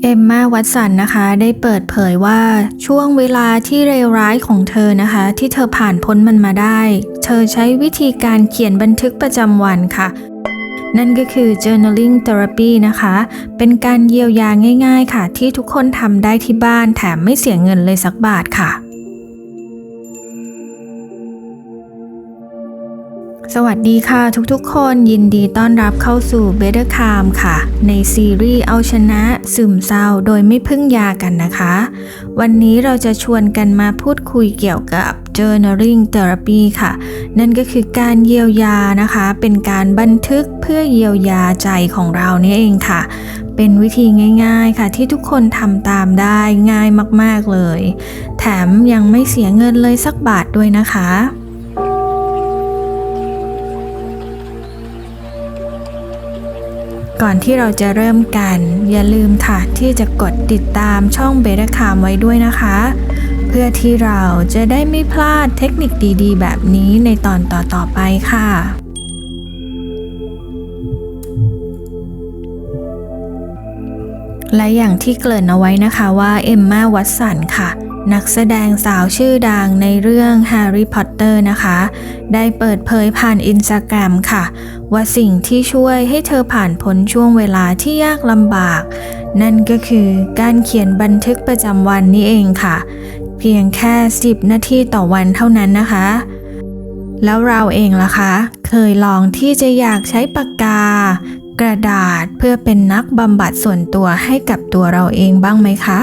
เอมมาวัตสันนะคะได้เปิดเผยว่าช่วงเวลาที่เลวร้ายของเธอนะคะ ที่เธอผ่านพ้นมันมาได้ เธอใช้วิธีการเขียนบันทึกประจำวันค่ะ นั่นก็คือ journaling therapy นะคะ เป็นการเยียวยาง่าย ๆ ค่ะ ที่ทุกคนทำได้ที่บ้านแถมไม่เสียเงินเลยสักบาทค่ะ สวัสดีค่ะทุกๆ คนยินดีต้อนรับเข้าสู่ Better Calm ค่ะ ในซีรีส์เอาชนะซึมเศร้าโดยไม่พึ่งยากันนะคะ วันนี้เราจะชวนกันมาพูดคุยเกี่ยวกับ journaling therapy ค่ะ นั่นก็คือการเยียวยานะคะ เป็นการบันทึกเพื่อเยียวยาใจของเรานี่เองค่ะ เป็นวิธีง่ายๆค่ะ ที่ทุกคนทำตามได้ง่ายมากๆเลย แถมยังไม่เสียเงินเลยสักบาทด้วยนะคะ ก่อนที่เราจะเริ่มกัน อย่าลืมค่ะที่จะกดติดตามช่องเบต้าคามไว้ด้วยนะคะ เพื่อที่เราจะได้ไม่พลาดเทคนิคดีๆ แบบนี้ในตอนต่อๆไปค่ะและอย่างที่เกริ่นเอาไว้นะคะว่าเอมมาวัตสันค่ะ นักแสดงสาวชื่อดังในเรื่อง Harry Potter นะคะ ได้เปิดเผยผ่านอินสตาแกรมค่ะ ว่าสิ่งที่ช่วยให้เธอผ่านพ้นช่วงเวลาที่ยากลำบาก นั่นก็คือการเขียนบันทึกประจำวันนี่เองค่ะ เพียงแค่ 10 นาทีต่อวันเท่านั้นนะคะ แล้วเราเองล่ะคะ เคยลองที่จะอยากใช้ปากกา กระดาษเพื่อเป็นนักบำบัดส่วนตัวให้กับตัวเราเองบ้างไหมคะ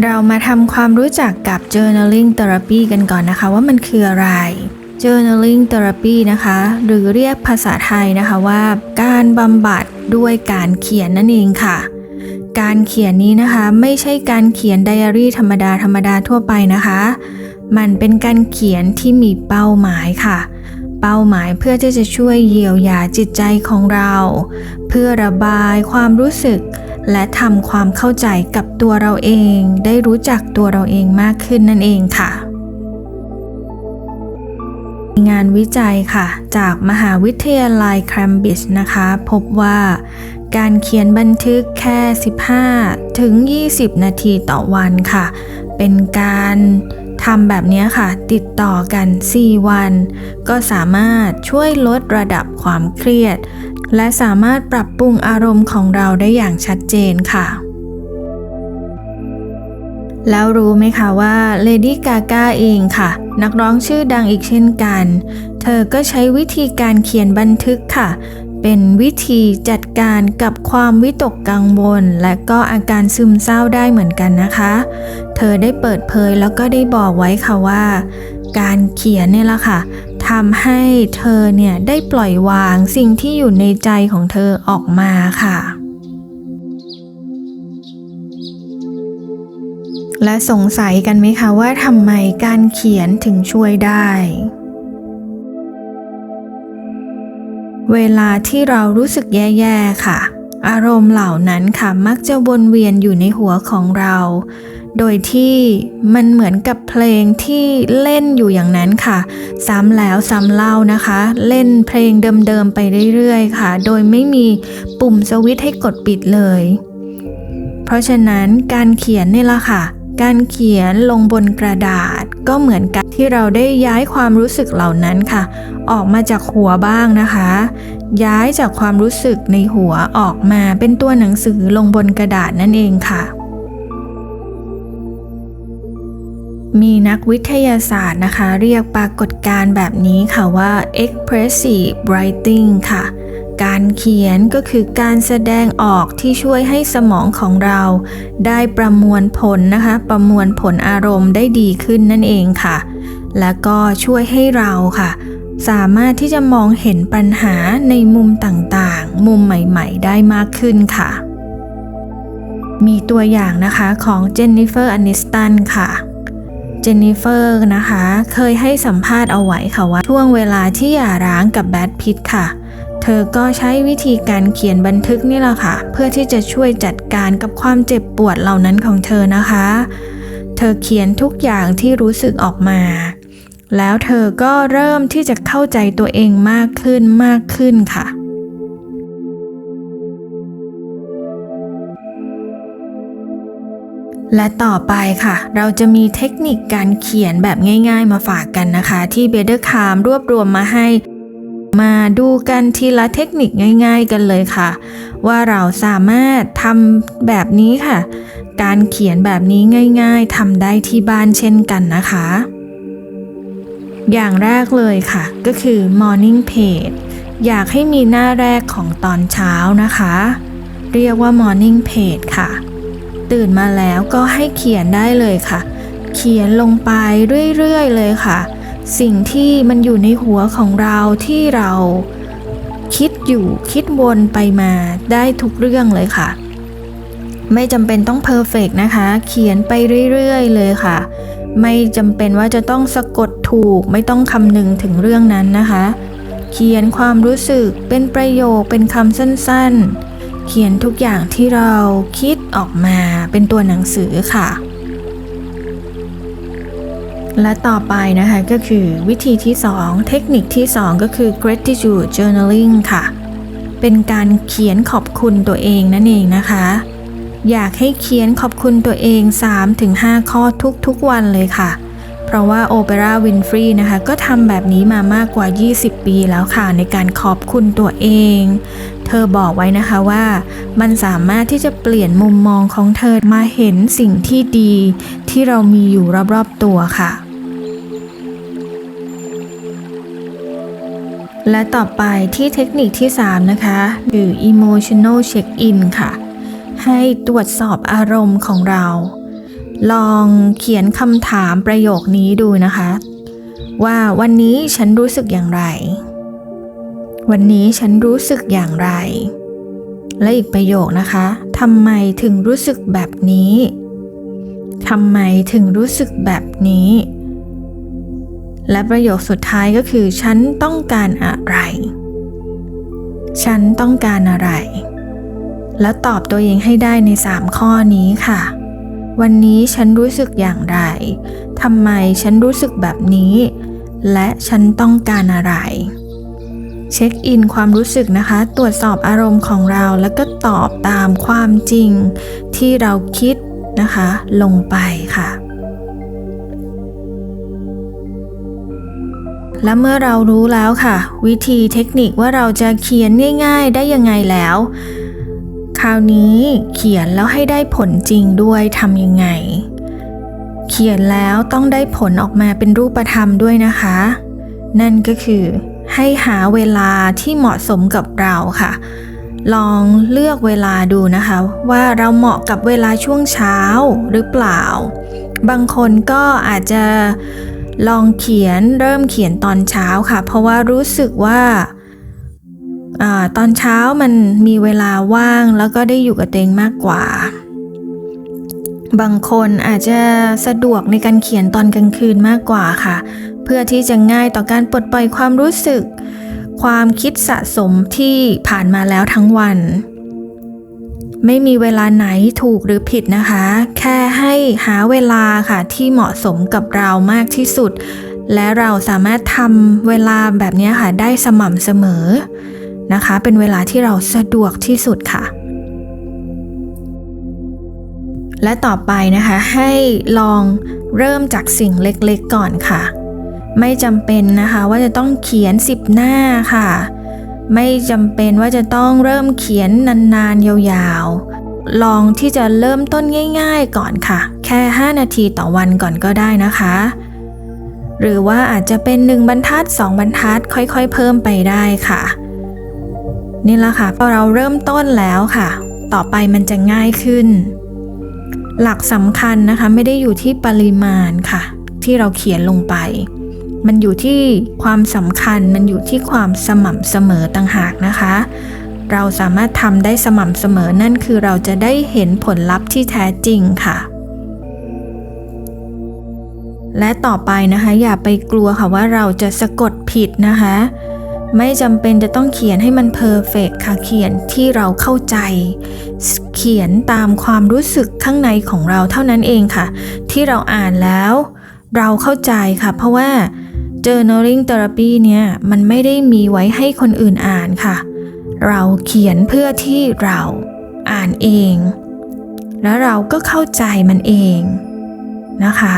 เรามาทำความรู้จักกับ journaling therapy กันก่อนนะคะ ว่ามันคืออะไร journaling therapy นะคะ หรือเรียกภาษาไทยนะคะว่า การบำบัดด้วยการเขียนนั่นเองค่ะ การเขียนนี้นะคะไม่ใช่การเขียนไดอารี่ธรรมดาธรรมดาทั่วไปนะคะ มันเป็นการเขียนที่มีเป้าหมายค่ะ เป้าหมายเพื่อที่จะช่วยเยียวยาจิตใจของเรา เพื่อระบายความรู้สึก และทำความเข้าใจกับตัวเราเอง ได้รู้จักตัวเราเองมากขึ้นนั่นเองค่ะ งานวิจัยค่ะ จากมหาวิทยาลัยแคมบริดจ์นะคะ พบว่าการเขียนบันทึกแค่ 15 ถึง 20 นาทีต่อวันค่ะ เป็นการทำแบบนี้ค่ะ ติดต่อกัน 4 วัน ก็สามารถช่วยลดระดับความเครียด และสามารถปรับปรุงอารมณ์ของเราได้อย่างชัดเจนค่ะ แล้วรู้ไหมคะว่าเลดี้กา g a เองค่ะ นักร้องชื่อดังอีกเช่นกัน เธอก็ใช้วิธีการเขียนบันทึกค่ะ เป็นวิธีจัดการกับความวิตกกังวล และก็อาการซึมเศร้าได้เหมือนกันนะคะ เธอได้เปิดเผยแล้วก็ได้บอกไว้ค่ะว่า การเขียนเนี่ยละค่ะ ทำให้เธอเนี่ยได้ปล่อยวางสิ่งที่อยู่ในใจของเธอออกมาค่ะ และสงสัยกันไหมคะว่าทำไมการเขียนถึงช่วยได้ เวลาที่เรารู้สึกแย่ๆค่ะ อารมณ์เหล่านั้นค่ะมักจะวนเวียนอยู่ในหัวของเรา โดยที่มันเหมือนกับเพลงที่เล่นอยู่อย่างนั้นค่ะ ซ้ำแล้วซ้ำเล่านะคะ เล่นเพลงเดิมๆไปเรื่อยๆค่ะ โดยไม่มีปุ่มสวิตช์ให้กดปิดเลย เพราะฉะนั้นการเขียนนี่ละค่ะ การเขียนลงบนกระดาษก็เหมือนกับที่เราได้ย้ายความรู้สึกเหล่านั้นค่ะ ออกมาจากหัวบ้างนะคะ ย้ายจากความรู้สึกในหัวออกมาเป็นตัวหนังสือลงบนกระดาษนั่นเองค่ะ มีนักวิทยาศาสตร์นะคะ เรียกปรากฏการณ์แบบนี้ค่ะว่า expressive writing ค่ะ การเขียนก็คือการแสดงออกที่ช่วยให้สมองของเรา ได้ประมวลผลนะคะ ประมวลผลอารมณ์ได้ดีขึ้นนั่นเองค่ะ แล้วก็ช่วยให้เราค่ะ สามารถที่จะมองเห็นปัญหาในมุมต่างๆ มุมใหม่ๆ ได้มากขึ้นค่ะ มีตัวอย่างนะคะของเจนนิเฟอร์ อนิสตันค่ะ เจนนิเฟอร์นะคะ เคยให้สัมภาษณ์เอาไว้ค่ะว่า ช่วงเวลาที่หย่าร้างกับแบทพิทค่ะ เธอก็ใช้วิธีการเขียนบันทึกนี่แหละค่ะ เพื่อที่จะช่วยจัดการกับความเจ็บปวดเหล่านั้นของเธอนะคะ เธอเขียนทุกอย่างที่รู้สึกออกมา แล้วเธอก็เริ่มที่จะเข้าใจตัวเองมากขึ้นมากขึ้นค่ะ และต่อไปค่ะ เราจะมีเทคนิคการเขียนแบบง่ายๆมาฝากกันนะคะ ที่เบเดอร์คามรวบรวมมาให้ มาดูกันทีละเทคนิคง่าย ๆ กันเลยค่ะ ว่าเราสามารถทำแบบนี้ค่ะ การเขียนแบบนี้ง่าย ๆทำได้ที่บ้านเช่นกันนะคะ อย่างแรกเลยค่ะ ก็คือ morning page อยากให้มีหน้าแรกของตอนเช้านะคะ เรียกว่า morning page ค่ะ ตื่นมาแล้วก็ให้เขียนได้เลยค่ะ เขียนลงไปเรื่อยๆเลยค่ะ สิ่งที่มันอยู่ในหัวของเราที่เราคิดอยู่คิดวนไปมาได้ทุกเรื่องเลยค่ะ ไม่จำเป็นต้องเพอร์เฟกนะคะ เขียนไปเรื่อยๆเลยค่ะ ไม่จำเป็นว่าจะต้องสะกดถูกไม่ต้องคำนึงถึงเรื่องนั้นนะคะ เขียนความรู้สึกเป็นประโยคเป็นคำสั้นๆ เขียนทุกอย่างที่เราคิด ออกมาเป็นตัวหนังสือค่ะ และต่อไปนะคะก็คือวิธีที่ 2 เทคนิคที่ 2 ก็คือ gratitude journaling ค่ะ เป็นการเขียนขอบคุณตัวเองนั่นเองนะคะ อยากให้เขียนขอบคุณตัวเอง 3-5 ข้อทุกๆวันเลยค่ะเพราะว่าโอเปร่าวินฟรีนะคะก็ทำแบบนี้มามากกว่า 20 ปีแล้วค่ะ ในการขอบคุณตัวเอง เธอบอกไว้นะคะว่ามันสามารถที่จะเปลี่ยนมุมมองของเธอมาเห็นสิ่งที่ดี ที่เรามีอยู่รอบๆตัวค่ะ และต่อไปที่เทคนิคที่ 3 นะคะหรือ emotional check in ค่ะ ให้ตรวจสอบอารมณ์ของเรา ลองเขียนคำถามประโยคนี้ดูนะคะ ว่าวันนี้ฉันรู้สึกอย่างไร วันนี้ฉันรู้สึกอย่างไร และอีกประโยคนะคะทำไมถึงรู้สึกแบบนี้ทำไมถึงรู้สึกแบบนี้ และประโยคสุดท้ายก็คือ ฉันต้องการอะไร ฉันต้องการอะไร แล้วตอบตัวเองให้ได้ใน 3 ข้อนี้ค่ะ วันนี้ฉันรู้สึกอย่างไรทำไมฉันรู้สึกแบบนี้ และฉันต้องการอะไร เช็คอินความรู้สึกนะคะ ตรวจสอบอารมณ์ของเราแล้วก็ตอบตามความจริงที่เราคิดนะคะ ลงไปค่ะ และเมื่อเรารู้แล้วค่ะ วิธีเทคนิคว่าเราจะเขียนง่าย ๆ ได้ยังไงแล้ว คราวนี้เขียนแล้วให้ได้ผลจริงด้วยทำยังไง เขียนแล้วต้องได้ผลออกมาเป็นรูปธรรมด้วยนะคะ นั่นก็คือ ให้หาเวลาที่เหมาะสมกับเราค่ะ ลองเลือกเวลาดูนะคะ ว่าเราเหมาะกับเวลาช่วงเช้าหรือเปล่า บางคนก็อาจจะลองเขียนเริ่มเขียนตอนเช้าค่ะ เพราะว่ารู้สึกว่าอตอนเช้ามันมีเวลาว่างแล้วก็ได้อยู่กับตัวเองมากกว่า บางคนอาจจะสะดวกในการเขียนตอนกลางคืนมากกว่าค่ะ เพื่อที่จะง่ายต่อการปลดปล่อยความรู้สึก ความคิดสะสมที่ผ่านมาแล้วทั้งวัน ไม่มีเวลาไหนถูกหรือผิดนะคะ แค่ให้หาเวลาค่ะที่เหมาะสมกับเรามากที่สุด และเราสามารถทำเวลาแบบนี้ค่ะได้สม่ำเสมอนะคะ เป็นเวลาที่เราสะดวกที่สุดค่ะและต่อไปนะคะให้ลองเริ่มจากสิ่งเล็กๆก่อนค่ะ ไม่จำเป็นนะคะว่าจะต้องเขียน 10 หน้าค่ะ ไม่จำเป็นว่าจะต้องเริ่มเขียนนานๆ ยาวๆ ลองที่จะเริ่มต้นง่าย ๆ ก่อนค่ะ แค่ 5 นาทีต่อวันก่อนก็ได้นะคะ หรือว่าอาจจะเป็น 1 บรรทัด 2 บรรทัดค่อยๆ เพิ่มไปได้ค่ะ นี่ละค่ะพอเราเริ่มต้นแล้วค่ะ ต่อไปมันจะง่ายขึ้น หลักสำคัญนะคะไม่ได้อยู่ที่ปริมาณค่ะ ที่เราเขียนลงไป มันอยู่ที่ความสำคัญมันอยู่ที่ความสม่ำเสมอต่างหากนะคะ เราสามารถทำได้สม่ำเสมอนั่นคือเราจะได้เห็นผลลัพธ์ที่แท้จริงค่ะ และต่อไปนะคะ อย่าไปกลัวค่ะว่าเราจะสะกดผิดนะคะ ไม่จำเป็นจะต้องเขียนให้มันเพอร์เฟกค่ะเขียนที่เราเข้าใจ เขียนตามความรู้สึกข้างในของเราเท่านั้นเองค่ะ ที่เราอ่านแล้วเราเข้าใจค่ะ เพราะว่า journaling therapy เนี่ยมันไม่ได้มีไว้ให้คนอื่นอ่านค่ะ เราเขียนเพื่อที่เราอ่านเอง แล้วเราก็เข้าใจมันเองนะคะ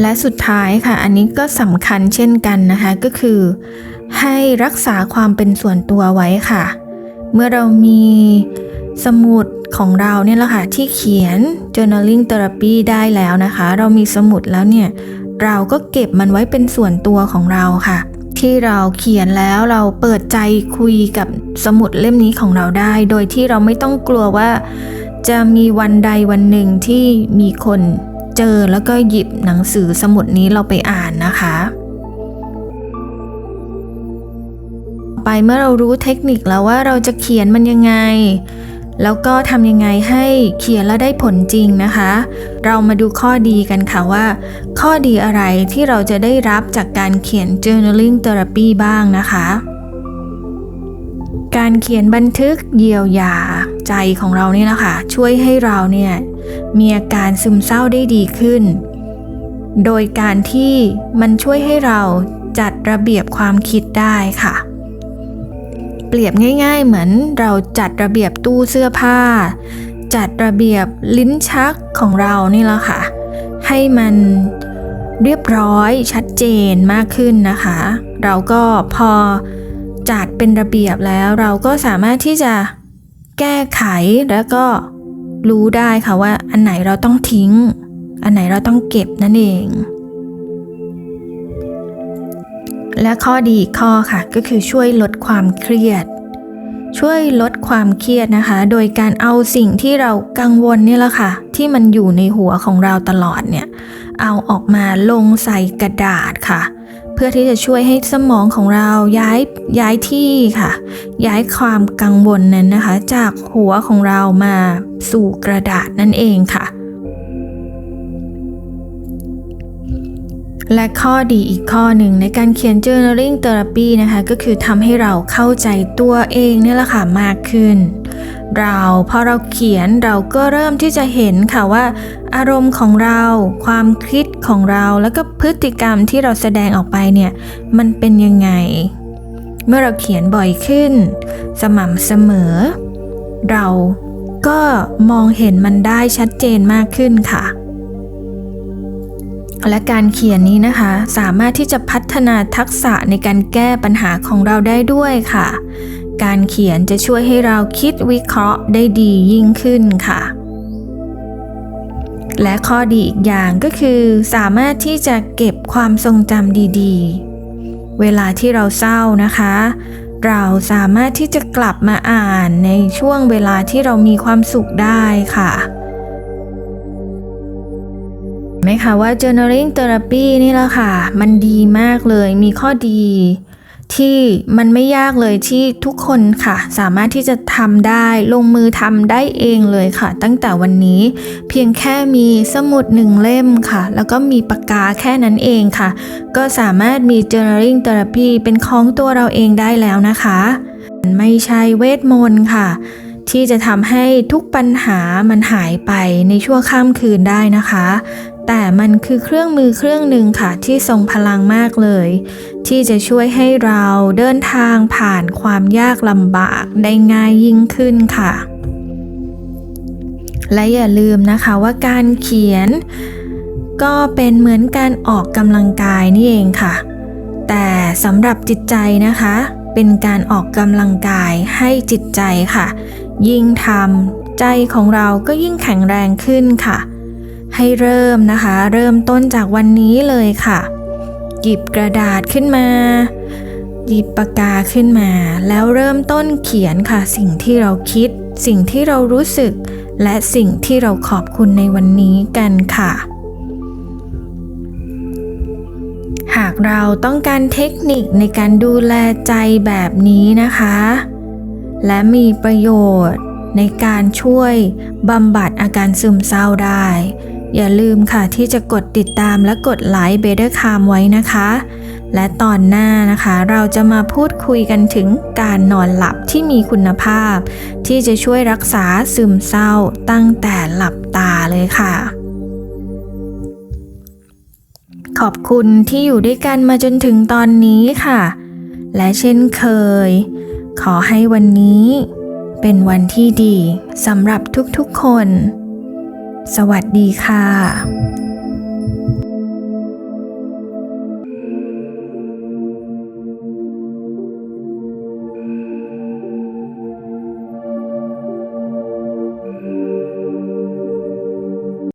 และสุดท้ายค่ะ อันนี้ก็สำคัญเช่นกันนะคะก็คือ ให้รักษาความเป็นส่วนตัวไว้ค่ะ เมื่อเรามีสมุดของเราเนี่ยแหละค่ะที่เขียน journaling therapy ได้แล้วนะคะ เรามีสมุดแล้วเนี่ย เราก็เก็บมันไว้เป็นส่วนตัวของเราค่ะ ที่เราเขียนแล้วเราเปิดใจคุยกับสมุดเล่มนี้ของเราได้ โดยที่เราไม่ต้องกลัวว่า จะมีวันใดวันหนึ่งที่มีคนเจอแล้วก็หยิบหนังสือสมุดนี้เราไปอ่านนะคะ ไปเมื่อเรารู้เทคนิคแล้วว่าเราจะเขียนมันยังไง แล้วก็ทำยังไงให้เขียนแล้วได้ผลจริงนะคะ เรามาดูข้อดีกันค่ะว่า ข้อดีอะไรที่เราจะได้รับจากการเขียน journaling therapy บ้างนะคะ การเขียนบันทึกเยียวยาใจของเราเนี่แหละคะ ช่วยให้เราเนี่ยมีอาการซึมเศร้าได้ดีขึ้น โดยการที่มันช่วยให้เราจัดระเบียบความคิดได้ค่ะ เปรียบง่าย ๆ เหมือนเราจัดระเบียบตู้เสื้อผ้า จัดระเบียบลิ้นชักของเรานี่แหละค่ะ ให้มันเรียบร้อยชัดเจนมากขึ้นนะคะ เราก็พอจัดเป็นระเบียบแล้ว เราก็สามารถที่จะแก้ไขแล้วก็รู้ได้ค่ะว่าอันไหนเราต้องทิ้ง อันไหนเราต้องเก็บนั่นเอง และข้อดีข้อค่ะก็คือช่วยลดความเครียด ช่วยลดความเครียดนะคะ โดยการเอาสิ่งที่เรากังวลนี่แหละค่ะ ที่มันอยู่ในหัวของเราตลอดเนี่ย เอาออกมาลงใส่กระดาษค่ะ เพื่อที่จะช่วยให้สมองของเราย้ายย้ายที่ค่ะ ย้ายความกังวลนั้นนะคะ จากหัวของเรามาสู่กระดาษนั่นเองค่ะ และข้อดีอีกข้อหนึ่งในการเขียน journaling therapy นะคะก็คือทำให้เราเข้าใจตัวเองเนี่ยแหละค่ะมากขึ้น เราพอเราเขียนเราก็เริ่มที่จะเห็นค่ะว่า อารมณ์ของเรา ความคิดของเราแล้วก็พฤติกรรมที่เราแสดงออกไปเนี่ยมันเป็นยังไง เมื่อเราเขียนบ่อยขึ้น สม่ำเสมอ เราก็มองเห็นมันได้ชัดเจนมากขึ้นค่ะ และการเขียนนี้นะคะ สามารถที่จะพัฒนาทักษะในการแก้ปัญหาของเราได้ด้วยค่ะ การเขียนจะช่วยให้เราคิดวิเคราะห์ได้ดียิ่งขึ้นค่ะ และข้อดีอีกอย่างก็คือ สามารถที่จะเก็บความทรงจำดีๆ เวลาที่เราเศร้านะคะ เราสามารถที่จะกลับมาอ่านในช่วงเวลาที่เรามีความสุขได้ค่ะ ไหมคะว่า journaling therapy นี่แหละค่ะ มันดีมากเลยมีข้อดี ที่มันไม่ยากเลยที่ทุกคนค่ะ สามารถที่จะทำได้ลงมือทำได้เองเลยค่ะ ตั้งแต่วันนี้ เพียงแค่มีสมุดหนึ่งเล่มค่ะ แล้วก็มีปากกาแค่นั้นเองค่ะ ก็สามารถมี journaling therapy เป็นของตัวเราเองได้แล้วนะคะ ไม่ใช่เวทมนต์ค่ะที่จะทำให้ทุกปัญหามันหายไปในชั่วข้ามคืนได้นะคะ แต่มันคือเครื่องมือเครื่องหนึ่งค่ะที่ทรงพลังมากเลย ที่จะช่วยให้เราเดินทางผ่านความยากลำบากได้ง่ายยิ่งขึ้นค่ะ และอย่าลืมนะคะว่าการเขียน ก็เป็นเหมือนการออกกำลังกายนี่เองค่ะ แต่สำหรับจิตใจนะคะ เป็นการออกกำลังกายให้จิตใจค่ะ ยิ่งทำใจของเราก็ยิ่งแข็งแรงขึ้นค่ะ ให้เริ่มนะคะ เริ่มต้นจากวันนี้เลยค่ะ หยิบกระดาษขึ้นมา หยิบปากกาขึ้นมา แล้วเริ่มต้นเขียนค่ะ สิ่งที่เราคิด สิ่งที่เรารู้สึก และสิ่งที่เราขอบคุณในวันนี้กันค่ะหากเราต้องการเทคนิคในการดูแลใจแบบนี้นะคะ และมีประโยชน์ในการช่วยบำบัดอาการซึมเศร้าได้ อย่าลืมค่ะที่จะกดติดตามและกดไลค์เบเดอร์คามไว้นะคะ และตอนหน้านะคะเราจะมาพูดคุยกันถึงการนอนหลับที่มีคุณภาพ ที่จะช่วยรักษาซึมเศร้าตั้งแต่หลับตาเลยค่ะ ขอบคุณที่อยู่ด้วยกันมาจนถึงตอนนี้ค่ะ และเช่นเคย ขอให้วันนี้เป็นวันที่ดีสำหรับทุกๆคน สวัสดีค่ะ